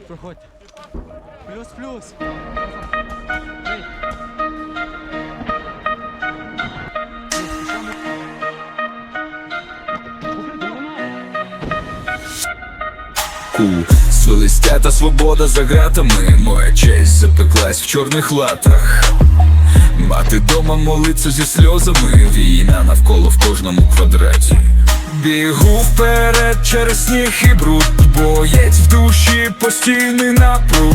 Проходь. Плюс, плюс. Ку Свелистя та свобода за ґратами Моя честь запеклась в чорних латах Мати дома молиться зі сльозами Війна навколо в кожному квадраті Бігу вперед через сніг і бруд. Боєць в душі постійний напруг.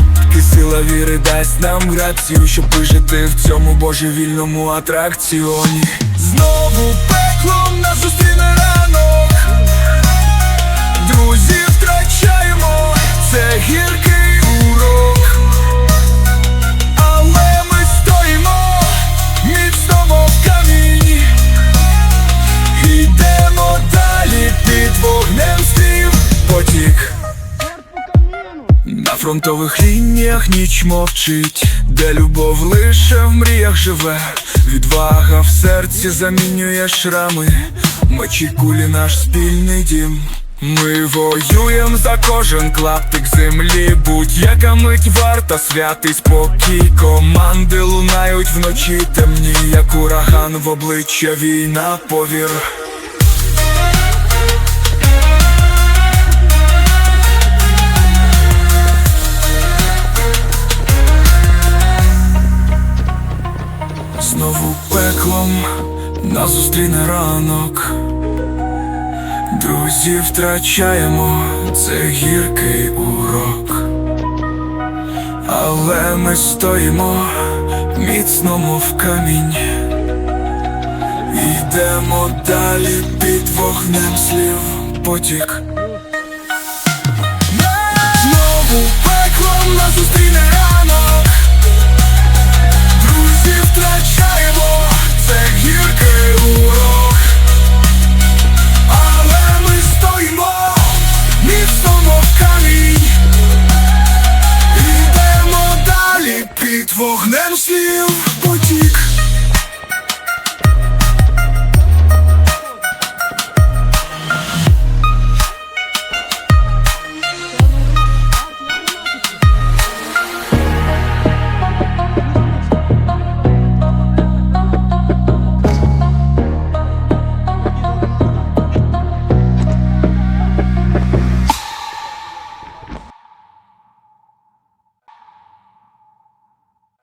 Сила віри дасть нам грацію Щоб вижити в цьому божевільному атракціоні. Знову фронтових лініях ніч мовчить, де любов лише в мріях живе, відвага в серці замінює шрами, мечі кулі наш спільний дім. Ми воюєм за кожен клаптик землі, будь-яка мить варта святий спокій. Команди лунають вночі темні, як ураган в обличчя війна, повір. знову пеклом нас зустріне ранок. Друзі втрачаємо це гіркий урок, але ми стоїмо міцно, в камінь, йдемо далі під вогнем слів потік. Знову вогнем слів потік.